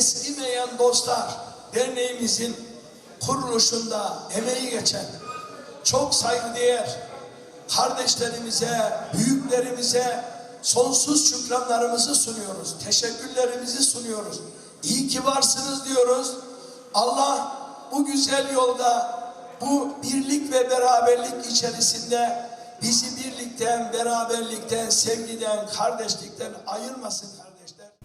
Eskimeyen Dostlar Derneğimizin kuruluşunda emeği geçen çok saygıdeğer kardeşlerimize, büyüklerimize sonsuz şükranlarımızı sunuyoruz. Teşekkürlerimizi sunuyoruz. İyi ki varsınız diyoruz. Allah bu güzel yolda bu birlik ve beraberlik içerisinde bizi birlikten, beraberlikten, sevgiden, kardeşlikten ayırmasın.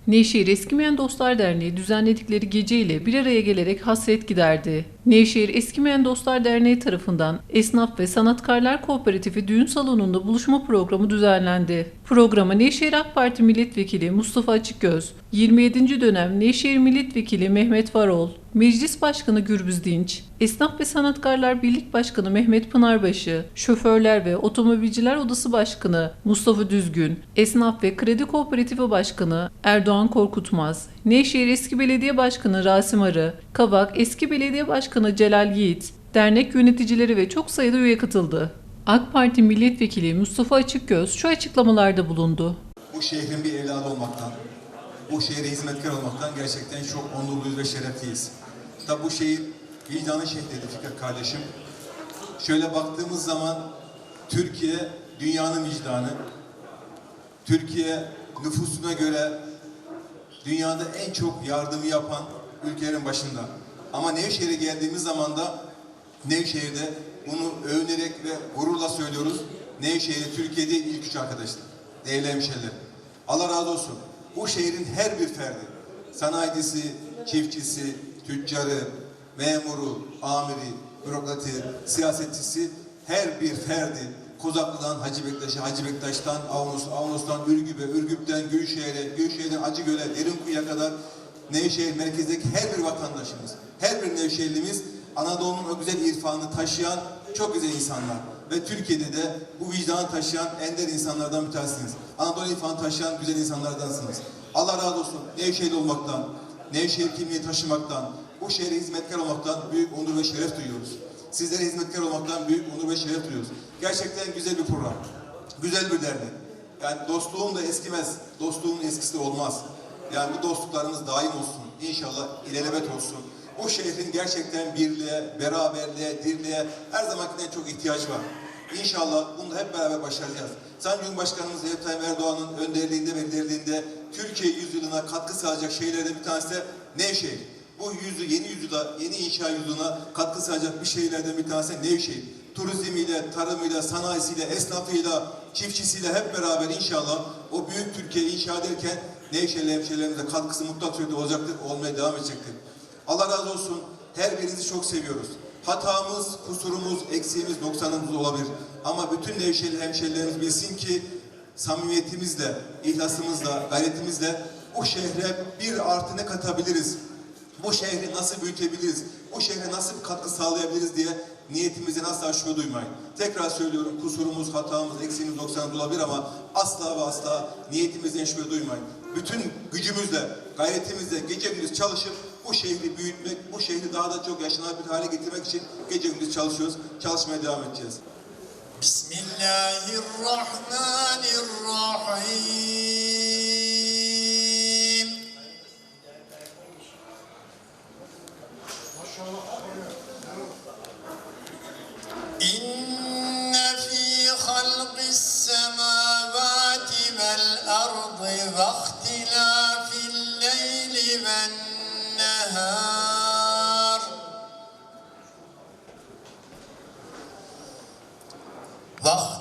Nevşehir Eskimeyen Dostlar Derneği düzenledikleri geceyle bir araya gelerek hasret giderdi. Nevşehir Eskimeyen Dostlar Derneği tarafından Esnaf ve Sanatkarlar Kooperatifi düğün salonunda buluşma programı düzenlendi. Programa Nevşehir AK Parti Milletvekili Mustafa Açıkgöz, 27. dönem Nevşehir Milletvekili Mehmet Varol, Meclis Başkanı Gürbüz Dinç, Esnaf ve Sanatkarlar Birlik Başkanı Mehmet Pınarbaşı, Şoförler ve Otomobilciler Odası Başkanı Mustafa Düzgün, Esnaf ve Kredi Kooperatifi Başkanı Erdoğan Korkutmaz, Nevşehir Eski Belediye Başkanı Rasim Arı, Kavak Eski Belediye Başkanı Celal Yiğit, dernek yöneticileri ve çok sayıda üye katıldı. AK Parti Milletvekili Mustafa Açıkgöz şu açıklamalarda bulundu. bu şehrin bir evladı olmaktan, bu şehre hizmetkar olmaktan gerçekten çok onurluyuz ve şerefliyiz. Tabi bu şehir vicdanın şehri Fikret kardeşim. Şöyle baktığımız zaman Türkiye dünyanın vicdanı. Türkiye nüfusuna göre dünyada en çok yardımı yapan ülkelerin başında. Ama Nevşehir'e geldiğimiz zaman da Nevşehir'de bunu övünerek ve gururla söylüyoruz. Nevşehir Türkiye'de ilk üç arkadaşlar. Değerli hemşehriler. Allah razı olsun. Bu şehrin her bir ferdi, sanayicisi, çiftçisi, tüccarı, memuru, amiri, bürokratı, siyasetçisi her bir ferdi. Kozaklı'dan Hacı Bektaş'a, Hacı Bektaş'tan Avnos, Avnos'tan Ürgüp'e, Ürgüp'ten Gülşehir'e, Gülşehir'den Acıgöl'e, Derinkuyu'ya kadar Nevşehir merkezdeki her bir vatandaşımız, her bir Nevşehirlimiz Anadolu'nun o güzel irfanını taşıyan çok güzel insanlar. Ve Türkiye'de de bu vicdanı taşıyan ender insanlardan bir tanesiniz. Anadolu irfanı taşıyan güzel insanlardansınız. Allah razı olsun Nevşehirli olmaktan, Nevşehir kimliği taşımaktan, bu şehre hizmetkar olmaktan büyük onur ve şeref duyuyoruz. Sizlere hizmetkar olmaktan büyük onur ve şeref duyuyoruz. Gerçekten güzel bir program. Güzel bir dernek. Yani dostluğum da eskimez. Dostluğun eskisi olmaz. Yani bu dostluklarımız daim olsun. İnşallah ilelebet olsun. Bu şehrin gerçekten birliğe, beraberliğe, dirliğe her zamankinden çok ihtiyaç var. İnşallah bunu hep beraber başaracağız. Sayın Cumhurbaşkanımız Recep Tayyip Erdoğan'ın önderliğinde ve liderliğinde Türkiye yüzyılına katkı sağlayacak şeylerden bir tanesi de Nevşehir. Bu yüzü, yeni yüzyıla, yeni inşa yüzyılına katkı sağlayacak bir şeylerden bir tanesi de Nevşehir. Turizmiyle, tarımıyla, sanayisiyle, esnafıyla, çiftçisiyle hep beraber inşallah o büyük Türkiye inşa ederken Nevşehirli hemşehrilerimize katkısı mutlak surette olacaktır, olmaya devam edecektir. Allah razı olsun. Her birinizi çok seviyoruz. Hatamız, kusurumuz, eksiğimiz, noksanımız olabilir. Ama bütün Nevşehirli hemşehrilerimiz bilsin ki samimiyetimizle, ihlasımızla, gayretimizle bu şehre bir artı ne katabiliriz? Bu şehri nasıl büyütebiliriz? Bu şehre nasıl bir katkı sağlayabiliriz diye niyetimizden asla şüphe duymayın. Tekrar söylüyorum kusurumuz, hatamız, eksiğimiz, noksanımız olabilir ama asla ve asla niyetimizden şüphe duymayın bütün gücümüzle, gayretimizle, gece gündüz çalışıp bu şehri büyütmek, bu şehri daha da çok yaşanabilir hale getirmek için gece gündüz çalışıyoruz. Çalışmaya devam edeceğiz. Bismillahirrahmanirrahim. İnne fi halqis semavati vel ardı vakti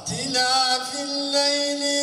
اختلاف الليل